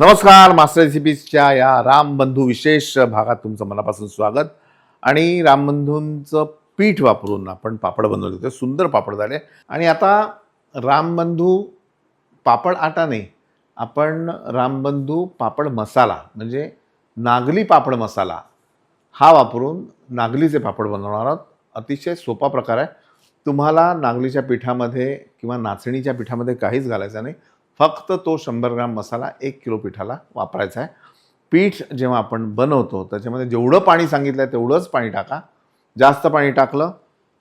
नमस्कार मास्टर रेसिपीजच्या या रामबंधू विशेष भागात तुमचं मनापासून स्वागत. आणि रामबंधूंचं पीठ वापरून आपण पापड बनवले होते सुंदर पापड झाले. आणि आता रामबंधू पापड आटा नाही आपण रामबंधू पापड मसाला म्हणजे नागली पापड मसाला हा वापरून नागलीचे पापड बनवणार आहोत. अतिशय सोपा प्रकार आहे. तुम्हाला नागलीच्या पिठामध्ये किंवा नाचणीच्या पिठामध्ये काहीच घालायचं नाही. फक्त तो शंभर ग्राम मसाला एक किलो पिठाला वापरायचा आहे. पीठ जेव्हा आपण बनवतो त्याच्यामध्ये जेवढं पाणी सांगितलं आहे तेवढंच पाणी टाका. जास्त पाणी टाकलं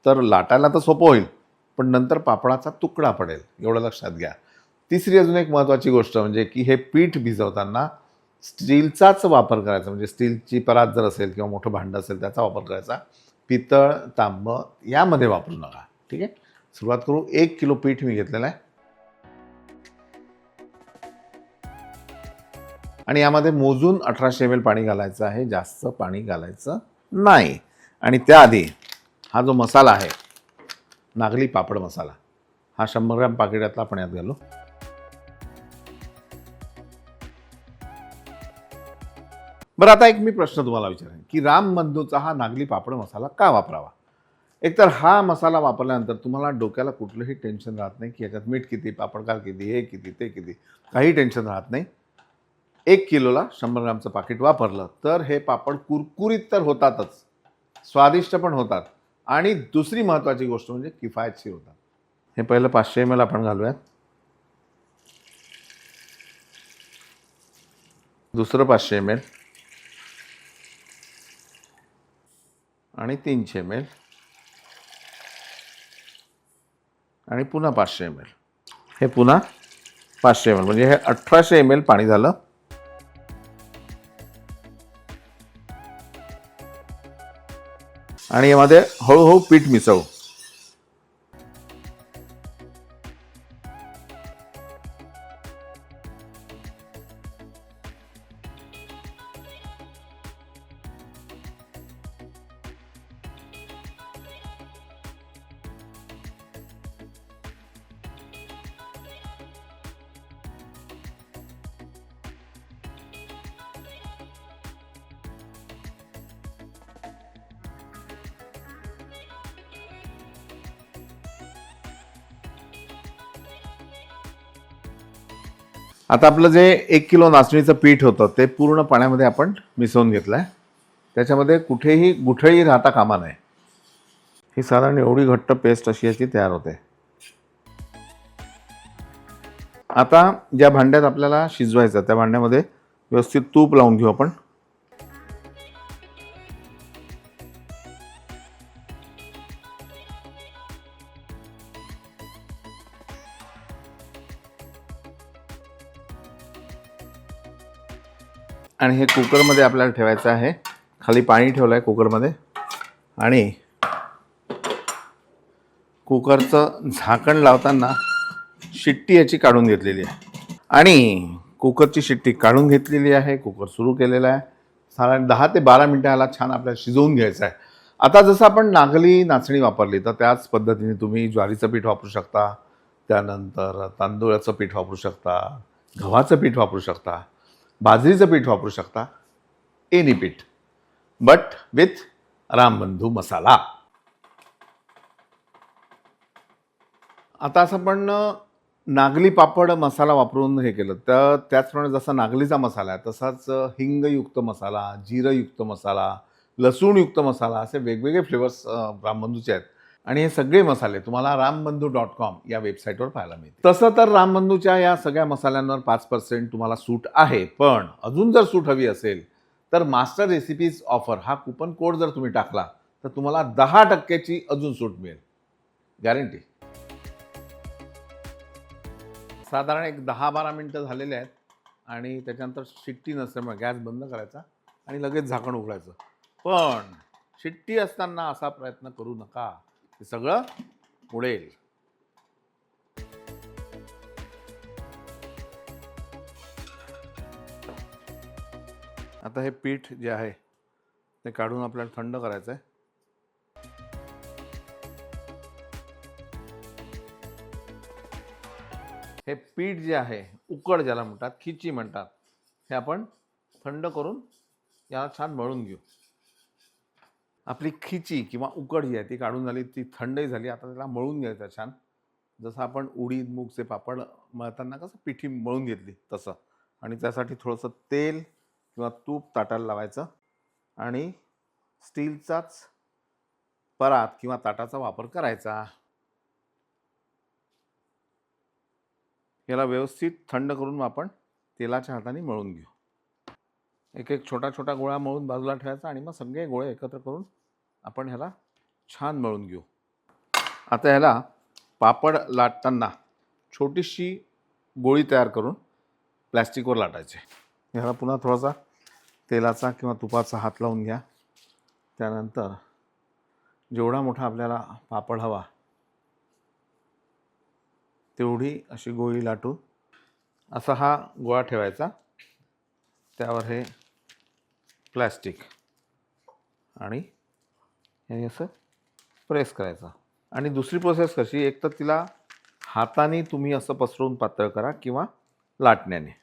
तर लाटायला तर सोपं होईल पण नंतर पापडाचा तुकडा पडेल एवढं लक्षात घ्या. तिसरी अजून एक महत्त्वाची गोष्ट म्हणजे की हे पीठ भिजवताना स्टीलचाच वापर करायचा म्हणजे स्टीलची परात जर असेल किंवा मोठं भांडं असेल त्याचा वापर करायचा. पितळ तांब यामध्ये वापरू नका ठीक आहे? सुरुवात करू. एक किलो पीठ मी घेतलेलं आहे. आणि यामध्ये मोजून अठराशे एम एल पाणी घालायचं आहे. जास्त पाणी घालायचं नाही. आणि त्याआधी हा जो मसाला आहे नागली पापड मसाला हा शंभर ग्रॅम पाकिटातला आपण यात घालू. बरं आता एक मी प्रश्न तुम्हाला विचारेन की राम बंधूचा हा नागली पापड मसाला का वापरावा? एकतर हा मसाला वापरल्यानंतर तुम्हाला डोक्याला कुठलंही टेन्शन राहत नाही की याच्यात मीठ किती पापडकार किती हे किती ते किती काही टेन्शन राहत नाही. एक किलोला शंभर ग्रामचं पाकिट वापरलं तर हे पापड कुरकुरीत तर होतातच. स्वादिष्ट पण होतात. आणि दुसरी महत्त्वाची गोष्ट म्हणजे किफायतशीर होतात. हे पहिलं पाचशे एम एल आपण घालूयात. दुसरं पाचशे एम एल आणि तीनशे एम एल आणि पुन्हा पाचशे एम एल हे पुन्हा पाचशे एम एल म्हणजे हे अठराशे एम एल पाणी झालं. आणि यामध्ये हळूहळू पीठ मिसळू. आता आपलं जे एक किलो नाचणीचं पीठ होतं ते पूर्ण पाण्यामध्ये आपण मिसळून घेतलं आहे त्याच्यामध्ये कुठेही गुठळी राहता कामा नये. ही साधारण एवढी घट्ट पेस्ट अशी याची तयार होते. आता ज्या भांड्यात आपल्याला शिजवायचं त्या भांड्यामध्ये व्यवस्थित तूप लावून घेऊ आपण. आणि हे कुकरमध्ये आपल्याला ठेवायचं आहे. खाली पाणी ठेवलं आहे कुकरमध्ये. आणि कुकरचं झाकण लावताना शिट्टी याची काढून घेतलेली आहे. आणि कुकरची शिट्टी काढून घेतलेली आहे. कुकर सुरू केलेला आहे. साधारण दहा ते बारा मिनटं ह्याला छान आपल्याला शिजवून घ्यायचं आहे. आता जसं आपण नागली नाचणी वापरली तर त्याच पद्धतीने तुम्ही ज्वारीचं पीठ वापरू शकता. त्यानंतर तांदूळाचं पीठ वापरू शकता. गव्हाचं पीठ वापरू शकता. बाजरीचं पीठ वापरू शकता एनी पीठ बट विथ रामबंधू मसाला. आता असं पण नागली पापड मसाला वापरून हे केलं. तर त्याचप्रमाणे जसा नागलीचा मसाला आहे तसाच हिंगयुक्त मसाला जिरंयुक्त मसाला लसूणयुक्त मसाला असे वेगवेगळे फ्लेवर्स रामबंधूचे आहेत. आणि हे सगळे मसाले तुम्हाला रामबंधू डॉट कॉम या वेबसाईटवर पाहायला मिळतील. तसं तर रामबंधूच्या या सगळ्या मसाल्यांवर पाच पर्सेंट तुम्हाला सूट आहे पण अजून जर सूट हवी असेल तर मास्टर रेसिपीज ऑफर हा कुपन कोड जर तुम्ही टाकला तर तुम्हाला दहा टक्क्याची अजून सूट मिळेल. गॅरंटी साधारण एक दहा बारा मिनटं झालेले आहेत आणि त्याच्यानंतर शिट्टी नसल्यामुळे गॅस बंद करायचा आणि लगेच झाकण उघडायचं. पण शिट्टी असताना असा प्रयत्न करू नका. ते सगळं उडेल. आता हे पीठ जे आहे ते काढून आपल्याला थंड करायचं आहे हे पीठ जे आहे उकड ज्याला म्हणतात खिची म्हणतात हे आपण थंड करून याला छान मळून घेऊ. आपली खिची किंवा उकड जी आहे ती काढून झाली ती थंडही झाली आता त्याला मळून घ्यायचं छान. जसं आपण उडीद मूगचे पापड मळताना कसं पिठी मळून घेतली तसं. आणि त्यासाठी थोडंसं तेल किंवा तूप ताटाला लावायचं. आणि स्टीलचाच परात किंवा ताटाचा वापर करायचा. याला व्यवस्थित थंड करून आपण तेलाच्या हाताने मळून घेऊ. एक एक छोटा छोटा गोळा मळून बाजूला ठेवायचा आणि मग सगळे गोळे एकत्र करून आपण ह्याला छान मळून घेऊ. आता ह्याला पापड लाटताना छोटीशी गोळी तयार करून प्लॅस्टिकवर लाटायचे. ह्याला पुन्हा थोडासा तेलाचा किंवा तुपाचा हात लावून घ्या. त्यानंतर जेवढा मोठा आपल्याला पापड हवा तेवढी अशी गोळी लाटून असा हा गोळा ठेवायचा. त्यावर हे प्लॅस्टिक. आणि याने असं प्रेस करायचं. आणि दुसरी प्रोसेस कशी? एक तर तिला हाताने तुम्ही असं पसरवून पातळ करा किंवा लाटण्याने.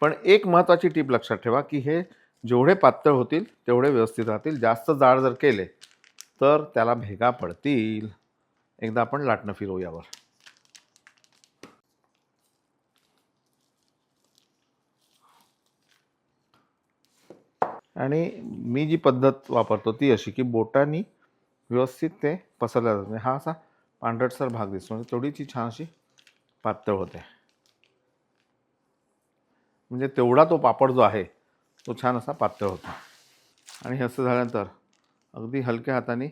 पण एक महत्त्वाची टीप लक्षात ठेवा की हे जेवढे पातळ होतील तेवढे व्यवस्थित राहतील. जास्त जाड जर केले तर त्याला भेगा पडतील. एकदा आपण लाटणं फिरवू यावर आणि मी जी पद्धत वापरतो ती अशी की बोटांनी व्यवस्थित ते पसरल्या जात म्हणजे हा असा पांढरटसर भाग दिसतो. म्हणजे तेवढीच छान अशी पातळ होते. म्हणजे तेवढा तो पापड जो आहे तो छान असा पातळ होतो. आणि हे असं झाल्यानंतर अगदी हलक्या हाताने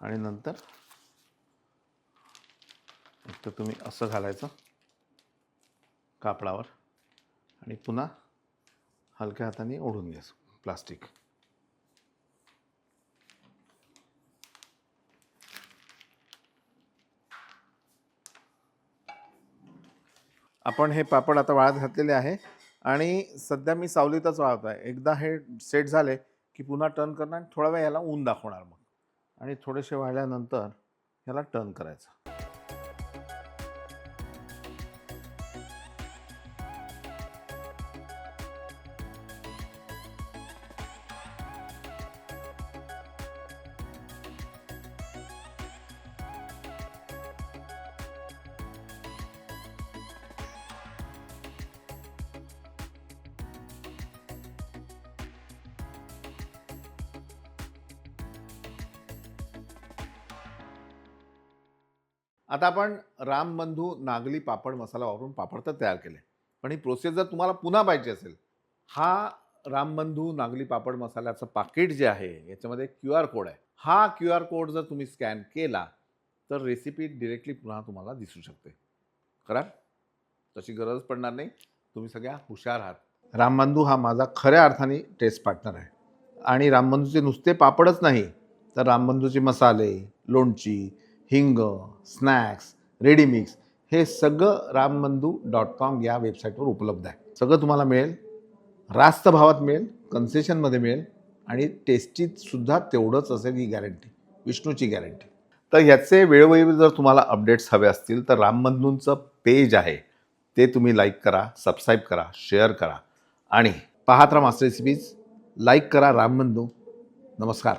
आणि नंतर तर तुम्ही असं घालायचं कापडावर. आणि पुन्हा हलक्या हाताने ओढून घ्यायचं प्लास्टिक. आपण हे पापड आता वाळत घातलेले आहे आणि सध्या मी सावलीतच वाळत आहे. एकदा हे सेट झाले की पुन्हा टर्न करणार आणि थोडा वेळ ह्याला ऊन दाखवणार मग. आणि थोडेसे वाळल्यानंतर ह्याला टर्न करायचं. आता आपण रामबंधू नागली पापड मसाला वापरून पापड तर तयार केले. पण ही प्रोसेस जर तुम्हाला पुन्हा पाहिजे असेल हा रामबंधू नागली पापड मसाल्याचं पाकिट जे आहे याच्यामध्ये क्यू आर कोड आहे. हा क्यू आर कोड जर तुम्ही स्कॅन केला तर रेसिपी डिरेक्टली पुन्हा तुम्हाला दिसू शकते. करा तशी गरज पडणार नाही. तुम्ही सगळ्या हुशार आहात. रामबंधू हा माझा खऱ्या अर्थाने टेस्ट पार्टनर आहे. आणि रामबंधूचे नुसते पापडच नाही तर रामबंधूचे मसाले लोणची हिंग स्नॅक्स रेडीमिक्स हे सगळं रामबंधू डॉट कॉम या वेबसाईटवर उपलब्ध आहे. सगळं तुम्हाला मिळेल रास्त भावात मिळेल कन्सेशनमध्ये मिळेल आणि टेस्टीत सुद्धा तेवढंच असेल ही गॅरंटी विष्णूची गॅरंटी तर ह्याचे वेळोवेळी जर तुम्हाला अपडेट्स हवे असतील तर रामबंधूंचं पेज आहे. ते तुम्ही लाईक करा सबस्क्राईब करा शेअर करा आणि पाहत राहा मास्टर रेसिपीज लाईक करा रामबंधू. नमस्कार.